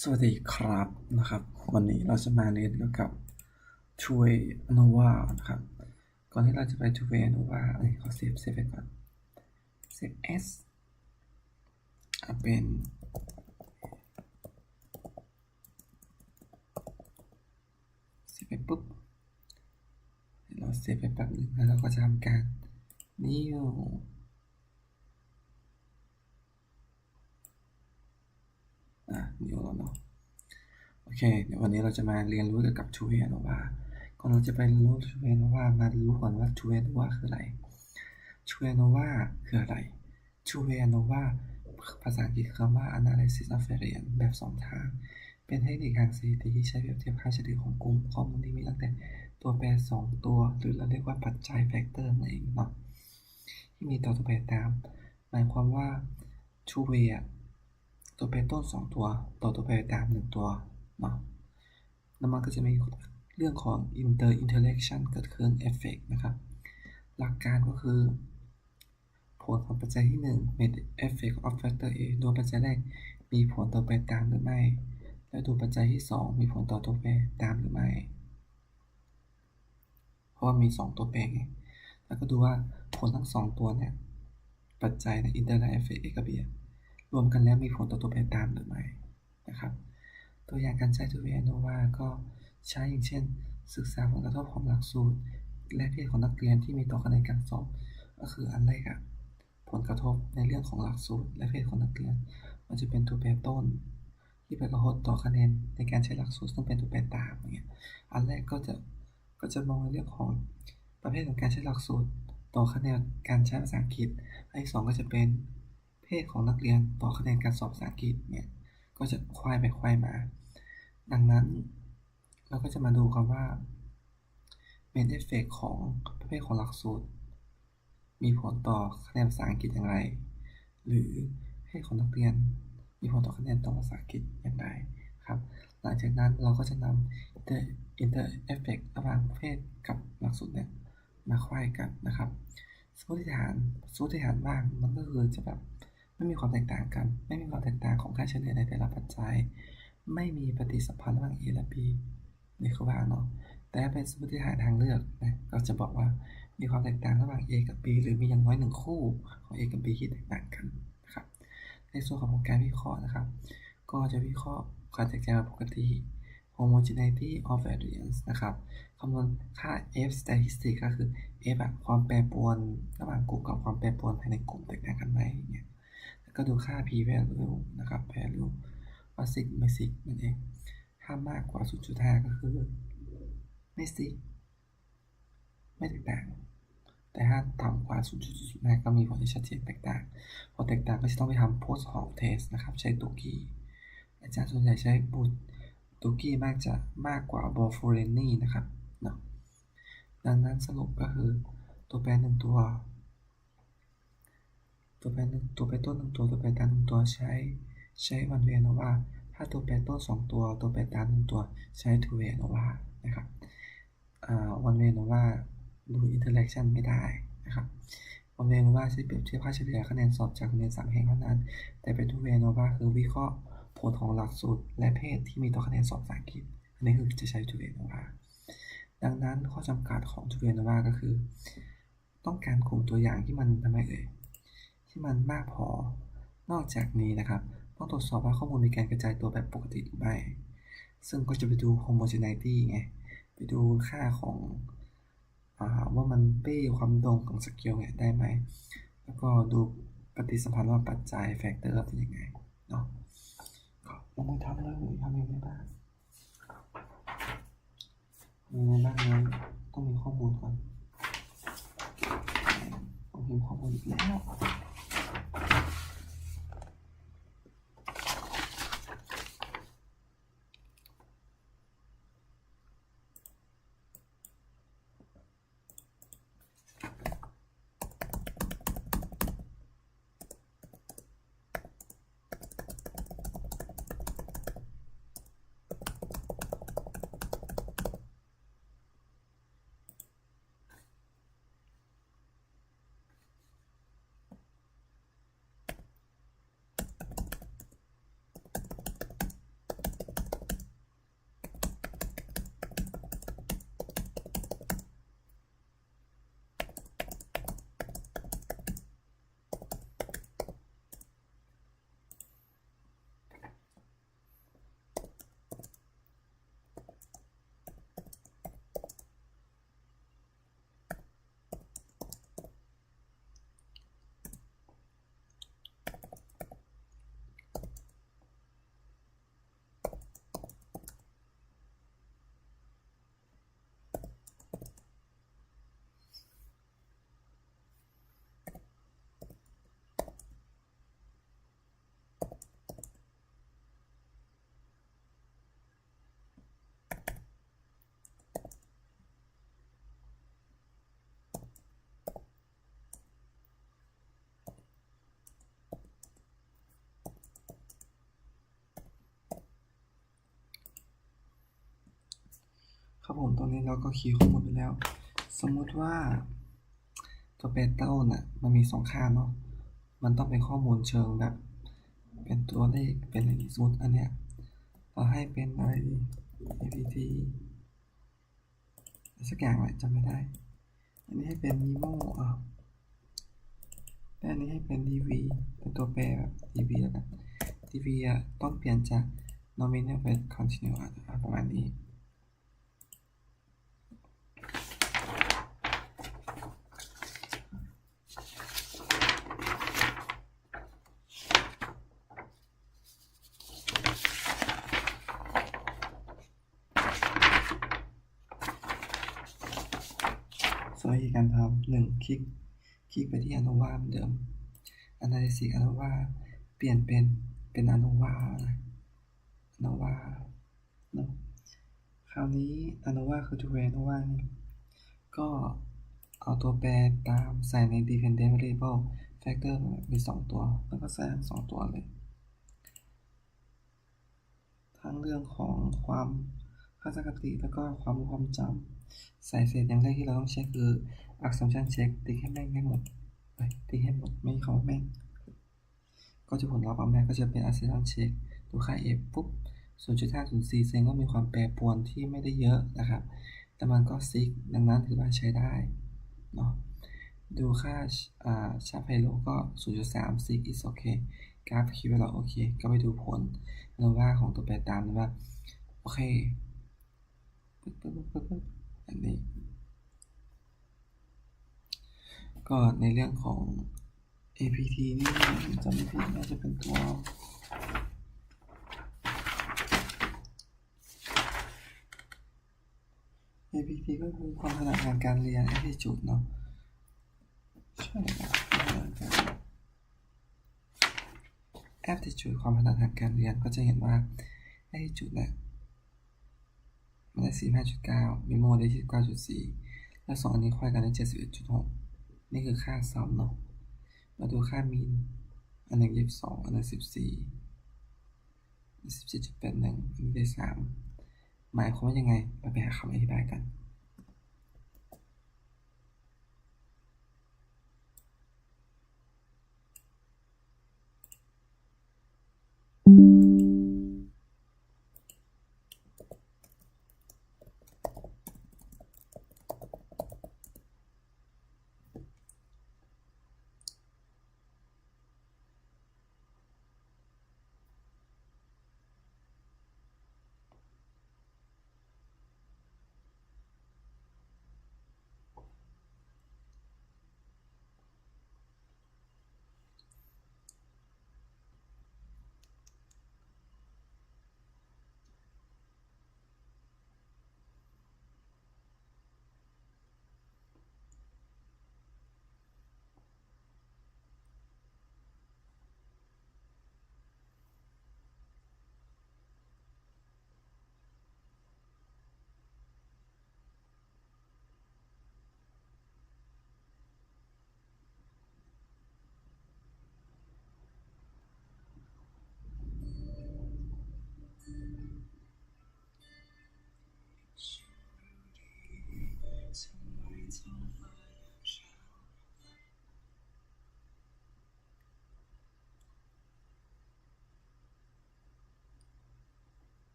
สวัสดีครับนะครับ วันนี้เราจะมาเรียนเกี่ยวกับ two way ANOVA นะครับ ก่อนที่เราจะไป two way ANOVA เอ้ยขอเซฟเซฟไปก่อนเซฟ S อะเป็นเซฟไปปุ๊บเดี๋ยวเราเซฟไปแป๊บนึงแล้วเราก็จะทำการ new อะ new แล้วเนาะโอเค เดี๋ยววันนี้เราจะมาเรียนรู้เกี่ยวกับ two way ANOVA ก่อนเราจะไปเรียนรู้ two way ANOVA มารู้ก่อนว่า two way ANOVA คืออะไร two way ANOVA คืออะไร two way ANOVA ภาษาอังกฤษคำว่า analysis of variance แบบสองทาง เป็นเทคนิคทางสถิติที่ใช้เปรียบเทียบค่าเฉลี่ยของกลุ่มข้อมูลที่มีตั้งแต่ตัวแปรสองตัว หรือเราเรียกว่าปัจจัย factor นั่นเองเนาะที่มีต่อตัวแปรตาม หมายความว่า two way อะ ตัวแปรต้นสองตัว ต่อตัวแปรตามหนึ่งตัวเนาะแล้วมันก็จะมีเรื่องของ inter interaction เกิดขึ้น effect นะครับ หลักการก็คือ ผลของปัจจัยที่1เป็น effect of factor A ดูปัจจัยแรกมีผลต่อแปรตามหรือไม่ และดูปัจจัยที่ 2 มีผลต่อตัวแปรตามหรือไม่ เพราะว่ามี 2 ตัวแปรไง แล้วก็ดูว่าผลทั้ง 2 ตัวเนี่ย ปัจจัยใน inter effect A กับ B รวมกันแล้วมีผลต่อตัวแปรตามหรือไม่นะครับ ตัวอย่างการใช้ two way ANOVA ก็ใช้อย่างเช่น ศึกษาผลกระทบของหลักสูตร และเพศของนักเรียนที่มีต่อคะแนนการสอบก็คืออันแรกอะผลกระทบในเรื่องของหลักสูตร และเพศของนักเรียน มันจะเป็นตัวแปรต้น ที่ไปกระทบต่อคะแนนในการใช้หลักสูตรซึ่งเป็นตัวแปรตามอย่างเงี้ยอันแรกก็จะก็จะมองในเรื่องของประเภทของการใช้หลักสูตร ต่อคะแนนการใช้ภาษาอังกฤษอันที่สองก็จะเป็น ศของนักเรียนต่อคะแนนการสอบภาษาอังกฤษเนี่ย ก็จะควายไปควายมา ดังนั้นเราก็จะมาดูกันว่า main effect ของประเภทของหลักสูตร มีผลต่อคะแนนภาษาอังกฤษอย่างไร หรือเพศของนักเรียน มีผลต่อคะแนนต่อภาษาอังกฤษอย่างไรครับ หลังจากนั้นเราก็จะนำ inter inter effect ระหว่างประเภทกับหลักสูตรเนี่ยมาควายกันนะครับ สมมติฐานสมมติฐานว่างมันก็คือจะแบบ ไม่มีความแตกต่างกัน ไม่มีความแตกต่างของค่าเฉลี่ยในแต่ละปัจจัย ไม่มีปฏิสัมพันธ์ระหว่าง A และ B นี่คือว่างเนาะแต่เป็นสมมติฐานทางเลือกนะก็จะบอกว่ามีความแตกต่างระหว่าง A กับ B หรือมีอย่างน้อยหนึ่งคู่ของ A กับ B ที่แตกต่างกันนะครับในส่วนของการวิเคราะห์นะครับ ก็จะวิเคราะห์ความแตกต่างปกติ homogeneity of variance นะครับคำนวณค่า F statistic ก็คือ F อะความแปรปรวนระหว่างกลุ่มกับความแปรปรวนภายในกลุ่มแตกต่างกันไหมเงี้ย แล้วก็ดูค่า p value นะครับ value ว่า sig ไม่ sig นั่นเอง ถ้ามากกว่า 0.5 ก็คือ ไม่ซิไม่แตกต่าง แต่ถ้าต่ำกว่า 0.05 ก็มีผลที่ชัดเจนแตกต่าง พอแตกต่างก็จะต้องไปทำ post hoc test นะครับ ใช้ตุกี้อาจารย์ส่วนใหญ่ใช้บูตุกี้มากจะมากกว่าบอฟ o เรนนี่นะครับเนาะดังนั้นสรุปก็คือตัวแปรหนึ่งตัว ตัวแปรหนึ่งตัวแปรต้นหนึ่งตัวตัวแปรตามหนึ่งตัวใช้ใช้วันเวียนว่าถ้าตัวแปรต้นสองตัวตัวแปรตามหนึ่งตัวใช้ two way ANOVA นะครับวันเวียนว่าดู interaction ไม่ได้นะครับวันเวียนว่าใช้เปรียบเทียบค่าเฉลี่ยคะแนนสอบจากโรงเรียนสามแห่งเท่านั้น แต่เป็น two way ANOVA คือวิเคราะห์ผลของหลักสูตรและเพศที่มีต่อคะแนนสอบภาษาอังกฤษอันนี้คือจะใช้ two way ANOVA ดังนั้นข้อจำกัดของ two way ANOVA ก็คือ ต้องการกลุ่มตัวอย่างที่มันทำไมเอ่ย ที่มันมากพอ นอกจากนี้นะครับ ต้องตรวจสอบว่าข้อมูลมีการกระจายตัวแบบปกติหรือไม่ ซึ่งก็จะไปดู homogeneity ไง ไปดูค่าของอว่ามันเป้ความตรงของสเกลเนี่ยได้ไหม แล้วก็ดูปฏิสัมพันธ์ว่าปัจจัย factor เป็นยังไงเนาะก็ลงมือทำเลยทำยังไงบ้างมีอะไรบ้างนั้นต้องมีข้อมูล ครับผมตรงนี้เราก็คีย์ข้อมูลไปแล้ว สมมุติว่าตัวแปรต้นน่ะมันมีสองค่าเนาะมันต้องเป็นข้อมูลเชิงแบบ เป็นตัวเลขเป็นอะไรสมมติอันเนี้ยเราให้เป็นอะไร apt สักอย่างแหละจำไม่ได้ อันนี้ให้เป็น nemo อะและอันนี้ให้เป็น dv เป็นตัวแปรแบบ dv แล้วกัน dv อะต้องเปลี่ยนจาก nominal เป็น continuous ประมาณนี้ สวนวิธีการทำหนึ่งคลิก คลิกไปที่ ANOVA เหมือนเดิม Analysis ANOVA เปลี่ยนเป็นเป็น ANOVA นะ ANOVA เนอะคราวนี้ ANOVA คือ to ANOVA เนี่ยก็เอาตัวแปรตามใส่ใน dependent variable factor มีสองตัว แล้วก็ใส่ทั้งสองตัวเลย ทั้งเรื่องของความค่าสกติแล้วก็ความรู้ความจำ ใส่เสร็จอย่างแรกที่เราต้องเช็คคือ assumption check ติ๊กให้แม่งให้หมดไปติ๊กให้หมดไม่ขอแม่ง ก็จะผลลัพธ์ออกมาก็จะเป็น assumption check ดูค่า f ปุ๊บ0.504แสดงว่ามีความแปรปรวนที่ไม่ได้เยอะนะครับ แต่มันก็ซิก ดังนั้นถือว่าใช้ได้เนาะดูค่าชาร์ปไฮโลก็ 0.3ซิก is okay กราฟคิดว้แล้วโอเค ก็ไปดูผลแล้วว่าของตัวแปรตามนะว่า โอเคปึ๊บปึ๊บปึ๊บปึ๊บ อันนี้ ก็ในเรื่องของ APT นี่จำไม่ผิดน่าจะเป็นตัว APT ก็คือความถนัดทางการเรียน attitude เนาะใช่ครับ aptitude ความถนัดทางการเรียนก็จะเห็นว่า attitude เนี่ย มันได้สี่ห้าจุดเก้ามิโมได้ที่เก้าจุดสี่แล้วสองอันนี้ค่อยกันได้เจ็ดสิบเอ็ดจุดหกนี่คือค่าซ้ำเนาะ มาดูค่ามีน อันหนึ่งยี่สิบสองอันหนึ่งสิบสี่สิบเจ็ดจุดแปดหนึ่งอันนี้ได้สามหมายความว่ายังไงเราไปหาคำอธิบายกัน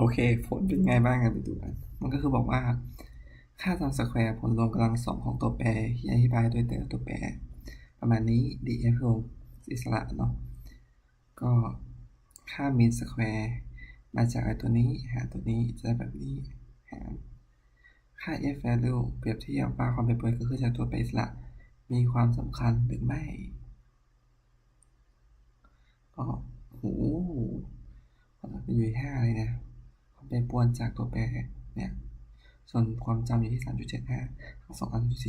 โอเคผลเป็นไงบ้างกันไปดูกัน มันก็คือบอกว่า ค่าซัมสแควร์ผลรวมกำลังสองของตัวแปรที่อธิบายโดยแต่ละตัวแปร ประมาณนี้ df คืออิสระเนาะ ก็ค่า mean square มาจากไอตัวนี้หารตัวนี้จะได้แบบนี้หารค่า f value เปรียบเทียบว่าความเป็นเปก็คือจากตัวแปรอิสระมีความสำคัญหรือไม่ก็โหเป็นอยู่ห้าเลยนะ ความแปปรวนจากตัวแปรเนี่ยส่วนความจำอยู่ที่ 3.75ทั้งสองอันอยู่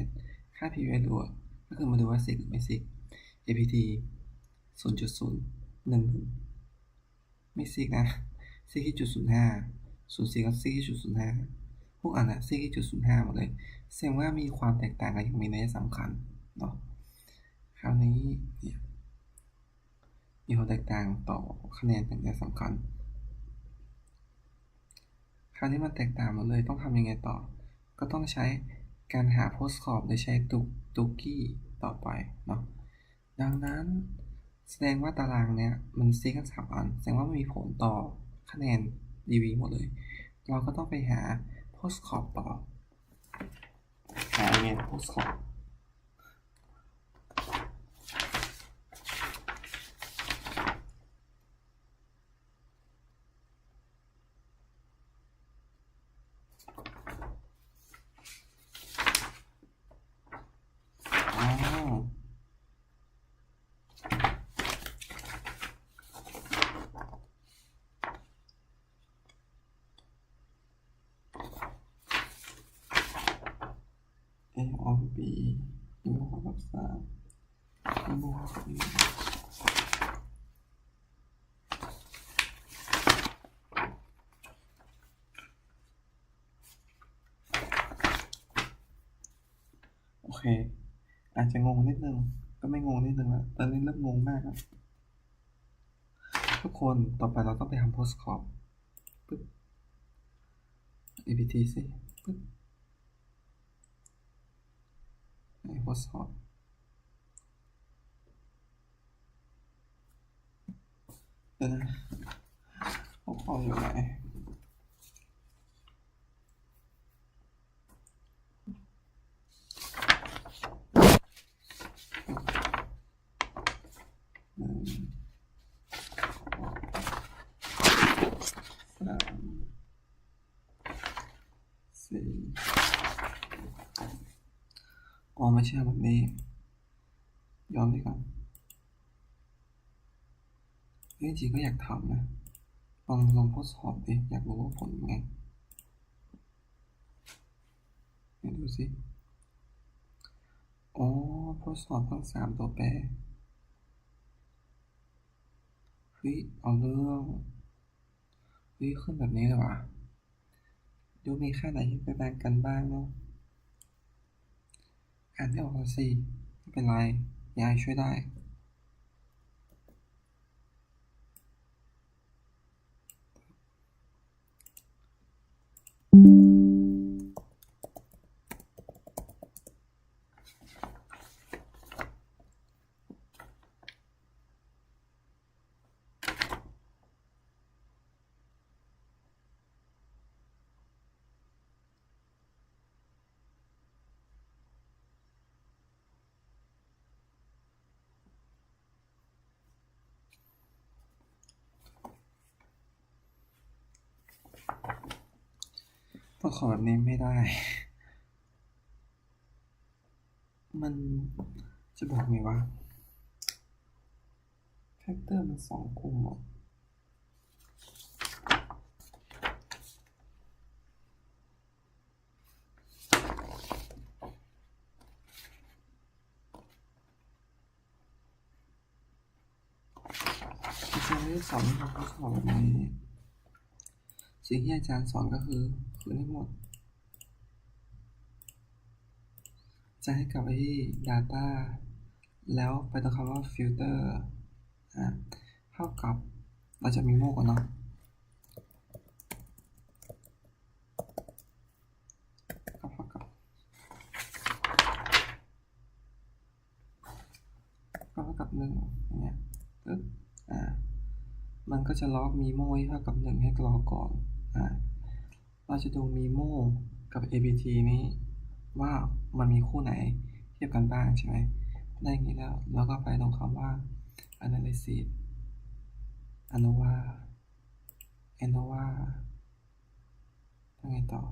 4.57 ค่า p value ก็คือมาดูว่าซิกหรือไม่ซิก apt 0.011ไม่ซิกนะซิกที่จุด05ส่วนซิกก็ซิกที่จุด05พวกอันอะซิกที่จุด05หมดเลยแสดงว่ามีความแตกต่างกันอย่างมีนัยสำคัญเนาะคราวนี้มีความแตกต่างต่อคะแนนอย่างสำคัญาวนี้มันแตกต่างหมดเลยต้องทำยังไงต่อ ก็ต้องใช้การหาโพสขอบโดยใช้ตุกตุกกี้ต่อไปเนาะดังนั้นแสดงว่าตารางเนี้ยมันซีกันสามอัน แสดงว่ามันมีผลต่อคะแนน DV หมดเลย เราก็ต้องไปหาโพสขอบต่อหาไงโพสขอบ อ๋อเอออบีอีโมหกกับสามอี โอเค อาจจะงงนิดนึง ก็ไม่งงนิดนึงละตอนนี้เริ่มงงมากแล้วทุกคนต่อไปเราต้องไปทำโพสคอร์ปึ๊บ apt สิปึ๊บไอโพสคอร์ เดี๋ยวนะโพสคอร์อยู่ไหนสามสี่อ๋อไม่ใช่แบบนี้ ยอมดีกว่า จริงๆก็อยากทำนะลองลองทดสอบดิอยากรู้ว่าผลเป็นไงไหนดูสิอ๋อทดสอบทั้งสามตัวแปรเฮ้ยเอาเรื่องเฮ้ยขึ้นแบบนี้เลยวะดูมีค่าไหนที่ไปแบ่งกันบ้างเนาะอ่านไม่ออกสิไม่เป็นไรยายช่วยได้ ต้องขอแบบนี้ไม่ได้ มันจะบอกไงวะแฟกเตอร์มันสองกลุ่มเหรออาจารย์ไม่ได้สอนให้เราเข้าสอบแบบนี้สิ่งที่อาจารย์สอนก็คือ คืนให้หมด จะให้กลับไปที่ data แล้วไปตรงคำว่า filter อะเท่ากับเราจะมีโมก่อนเนาะเท่ากับเท่ากับหนึ่งอย่างเงี้ยปึ๊บอ่า มันก็จะล็อกมีโมให้เท่ากับหนึ่งให้รอก่อน อ่า เราจะดูมีโมกับ apt นี้ว่ามันมีคู่ไหนเทียบกันบ้างใช่ไหมได้อย่างนี้แล้วเราก็ไปตรงคำว่า analysis ANOVA ANOVA ยังไงต่อ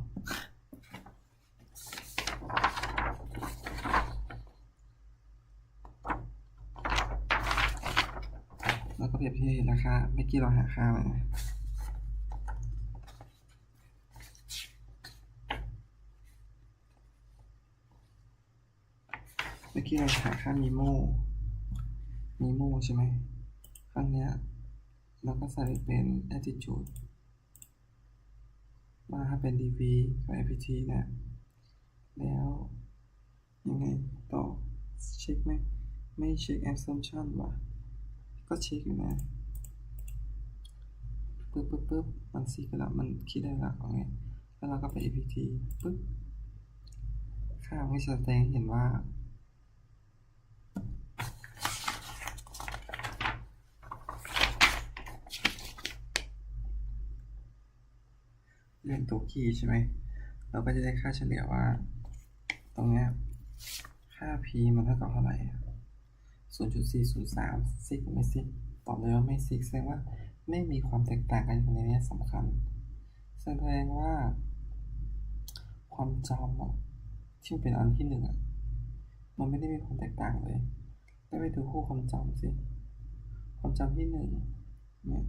แล้วก็เปรียบเทียบราคาเมื่อกี้เราหาค่าอะไรนะ เมื่เราหาค่ามิโมมิโมใช่ไหมครั้งเนี้ยเราก็ใส่เป็น attitude มาถ้าเป็น dv กับ apt นี่ยแล้วยังไงต่อเช็คไหมไม่เช็ค assumption ว่ะก็เช็คอยู่นะปึ๊บปึ๊บปึ๊บมันซีไปแล้วมันคิดได้ละเอาไงแล้วเราก็ไป apt ปึ๊บค่าไม่แสดงเห็นว่า เรื่องตัวคีย์ใช่ไหม เราก็จะได้ค่าเฉลี่ยว่า ตรงนี้ค่า p มันเท่ากับเท่าไหร่ 0.403ซิกไม่ซิกตอบเลยว่าไม่ซิกแสดงว่าไม่มีความแตกต่างกันในนี้สำคัญ แสดงว่า ความจำที่มันเป็นอันที่หนึ่งอะมันไม่ได้มีความแตกต่างเลย ได้ไปดูคู่ความจำสิ ความจำที่หนึ่งเนี่ย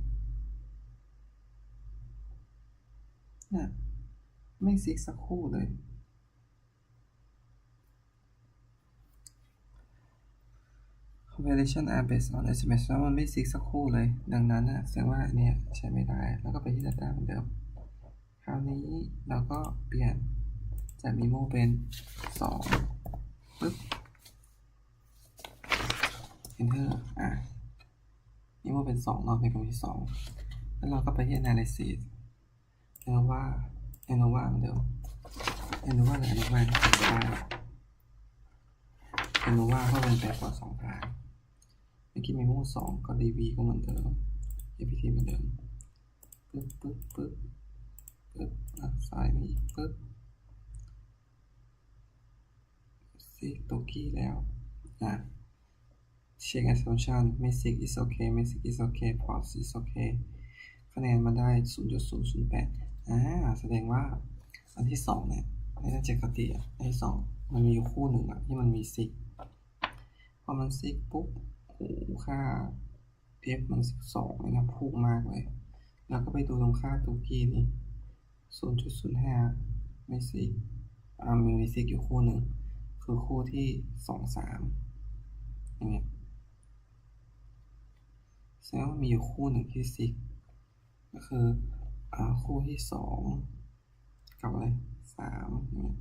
เนี่ยไม่ซิกสักคู่เลย Correlation are based on estimate ว่ามันไม่ซิกสักคู่เลย ดังนั้นนะแสดงว่าเนี่ยใช้ไม่ได้ แล้วก็ไปที่ data เหมือนเดิม คราวนี้เราก็เปลี่ยนจาก memo เป็น 2 ปึ๊บ enter อะ memo เป็น2เนาะเป็นคำที่ 2 แล้วเราก็ไปที่ analysis เอโนวาเอโนวาเดี๋ยวเอโนวาหรือแอนโนวาแอนโนวาก็เป็นแปดกว่าสองทางเมื่อกี้มีโม่สองก็ดีวีก็เหมือนเดิมเอพีทีเหมือนเดิมปึ๊บปึ๊บปึ๊บปึ๊บอะซ้ายนี้ปึ๊บซิโตกี้แล้วอะ check assumption basic is okay basic is okay pulse is ok คะแนนมาได้ 0.008 อ่าแสดงว่าอันที่สองเนี่ยในด้านเจคติอะอันที่สองมันมีอยู่คู่หนึ่งอะที่มันมีซิกพอมันซิกปุ๊บโอ้โหค่า f มันสิบสองเลยนะพุ่งมากเลย แล้วก็ไปดูตรงค่าตัวกี้นี่0.05ไม่ซิกอ่ามีซิกอยู่คู่หนึ่งคือคู่ที่สองสามอย่างเงี้ยแสดงว่ามีอยู่คู่หนึ่งที่ซิกก็คือ คู่ที่สองกับอะไรสามเงี้ย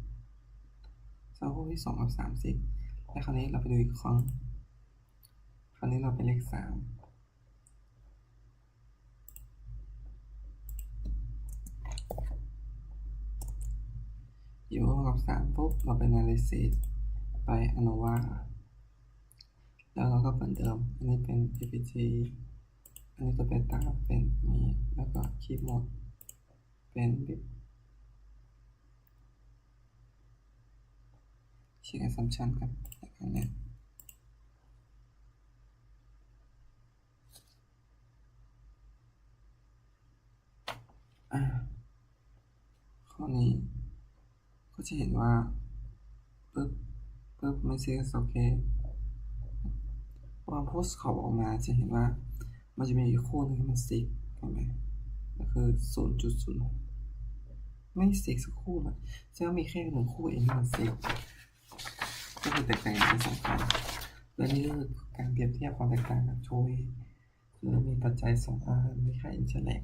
สดงว่าคู่ที่สองกับสามซิแล้วคราวนี้เราไปดูอีกครั้ง คราวนี้เราไปเลขสามอยู่กับสามปุ๊บเราไป analysis ไป ANOVA แล้วเราก็เหมือนเดิม อันนี้เป็น apt อันนี้ตัวเบต้าเป็นนี้ แล้วก็คีย์โหมด เป็นบิบเช็ค assumption ครับอันเนี้ข้อนี้ก็จะเห็นว่าปึ๊บปึ๊บไม่ใช่โอเคพอโพสเขาออกมาจะเห็นว่ามันจะมีอีกคู่หนึ่งมันซิกเห็นไหม ก็คือศูนย์จุดศูนย์ไม่เสกสักคู่เลยแสดงว่ามีแค่หนึ่งคู่เองที่มันเสกก็คือแตกต่างกันที่สำคัญและนี่คือการเปรียบเทียบความแตกต่างแบบโชยคือมีปัจจัยสองอันไม่ค่าอินเทอร์เน็ต